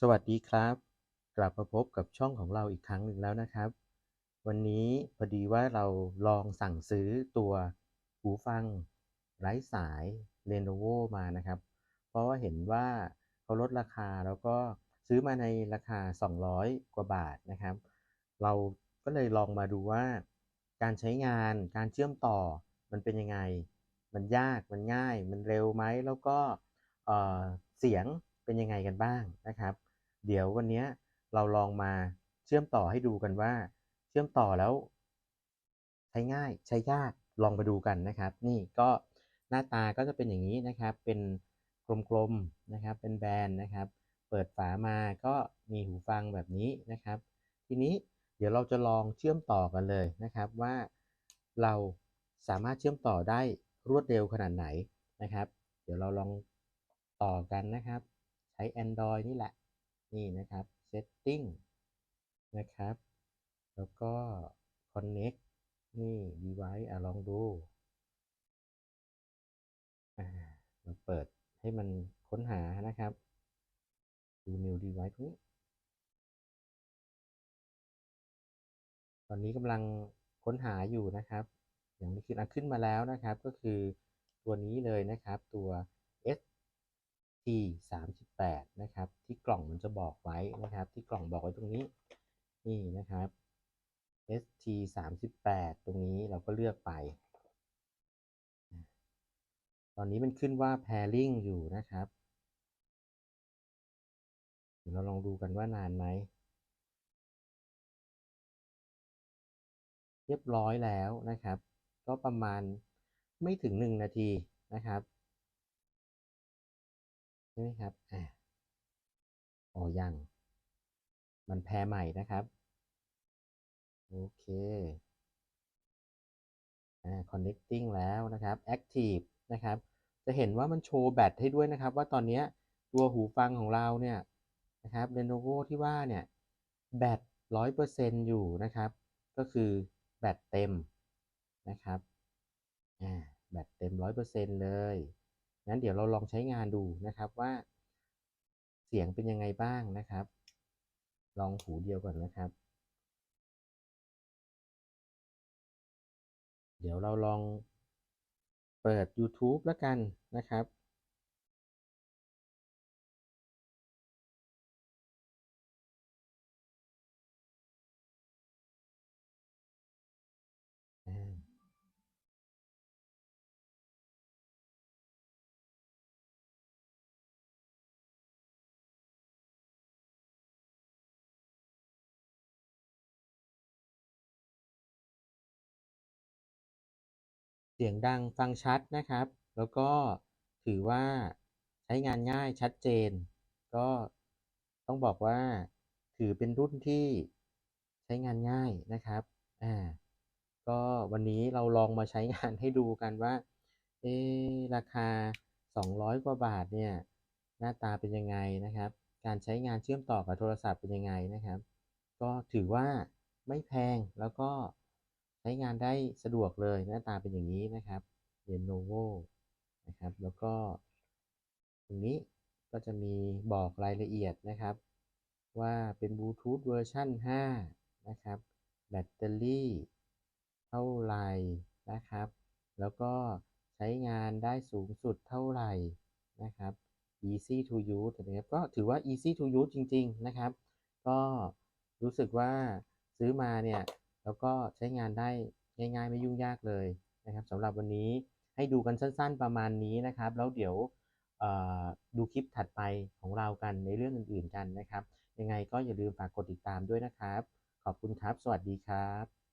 สวัสดีครับ กลับมาพบกับช่องของเราอีกครั้งหนึ่งแล้วนะครับ วันนี้พอดีว่าเราลองสั่งซื้อตัวหูฟังไร้สาย Lenovo มานะครับ เพราะว่าเห็นว่าเขาลดราคาแล้วก็ซื้อมาในราคา 200 กว่าบาทนะครับ เราก็เลยลองมาดูว่า การใช้งานการเชื่อมต่อมันเป็นยังไง มันยากมันง่าย มันเร็วไหมแล้วก็เเสียงเป็นยังไงกันบ้างนะครับ เดี๋ยววันนี้เราลองมาเชื่อมต่อให้ดูกันว่า เชื่อมต่อแล้ว ใช้ง่ายใช้ยากลองมาดูกันนะครับ นี่ก็หน้าตาก็จะเป็นอย่างนี้นะครับ เป็นกลมๆนะครับ เป็นแบนนะครับ เปิดฝามาก็มีหูฟังแบบนี้นะครับ ทีนี้เดี๋ยวเราจะลองเชื่อมต่อกันเลยนะครับว่าเราสามารถเชื่อมต่อได้รวดเร็วขนาดไหนนะครับ เดี๋ยวเราลองต่อกันนะครับ ใช้ Android นี่แหละ นี่นะครับ setting นะครับ แล้วก็ connect นี่ device อ่ลองดูอ่าเปิดให้มันค้นหานะครับ ดู new device ตรงนี้ ตอนนี้กำลังค้นหาอยู่นะครับ อย่างไม่ขึ้นขึ้นมาแล้วนะครับ ก็คือตัวนี้เลยนะครับ ตัว ST 3 8 จะบอกไว้นะครับ ที่กล่องบอกไว้ตรงนี้ นี่นะครับ ST 38ตรงนี้เราก็เลือกไป ตอนนี้มันขึ้นว่า pairing อยู่นะครับเดี๋ยวเราลองดูกันว่านานไหม เรียบร้อยแล้วนะครับ ก็ประมาณไม่ถึงหนึ่งนาทีนะครับ ใช่ไหมครับอ่า อ๋อยัง มันแพ้ใหม่นะครับ โอเค อ่า connecting แล้วนะครับ active นะครับ จะเห็นว่ามันโชว์แบตให้ด้วยนะครับ ว่าตอนนี้ตัวหูฟังของเราเนี่ยนะครับ Lenovo ที่ว่าเนี่ย แบตร้อยเปอร์เซ็นต์อยู่นะครับ ก็คือแบตเต็มนะครับ อ่า แบตเต็มร้อยเปอร์เซ็นต์เลย งั้นเดี๋ยวเราลองใช้งานดูนะครับว่า เสียงเป็นยังไงบ้างนะครับ ลองหูเดียวก่อนนะครับ เดี๋ยวเราลองเปิด YouTube แล้วกันนะครับ เสียงดังฟังชัดนะครับ แล้วก็ถือว่าใช้งานง่ายชัดเจน ก็ต้องบอกว่าถือเป็นรุ่นที่ใช้งานง่ายนะครับอ่าก็วันนี้เราลองมาใช้งานให้ดูกันว่า เอราคา 200 กว่าบาทเนี่ย หน้าตาเป็นยังไงนะครับ การใช้งานเชื่อมต่อกับโทรศัพท์เป็นยังไงนะครับ ก็ถือว่าไม่แพงแล้วก็ ช้งานได้สะดวกเลยหน้าตาเป็นอย่างนี้นะครับ Lenovo นะครับ แล้วก็ ตรงนี้ก็จะมีบอกรายละเอียดนะครับ ว่าเป็นบลูทูธเวอร์ชัน5นะครับ แบตเตอรี่เท่าไหร่นะครับ แล้วก็ใช้งานได้สูงสุดเท่าไหร่นะครับ easy to use นะครับก็ถือว่า easy to use จริง ๆ นะครับ ก็รู้สึกว่าซื้อมาเนี่ย แล้วก็ใช้งานได้ง่ายๆ ไม่ยุ่งยากเลยนะครับสำหรับวันนี้ให้ดูกันสั้น ๆ ประมาณนี้นะครับ แล้วเดี๋ยวดูคลิปถัดไปของเรากันในเรื่องอื่นๆกันนะครับ ยังไงก็อย่าลืมฝากกดติดตามด้วยนะครับ ขอบคุณครับ สวัสดีครับ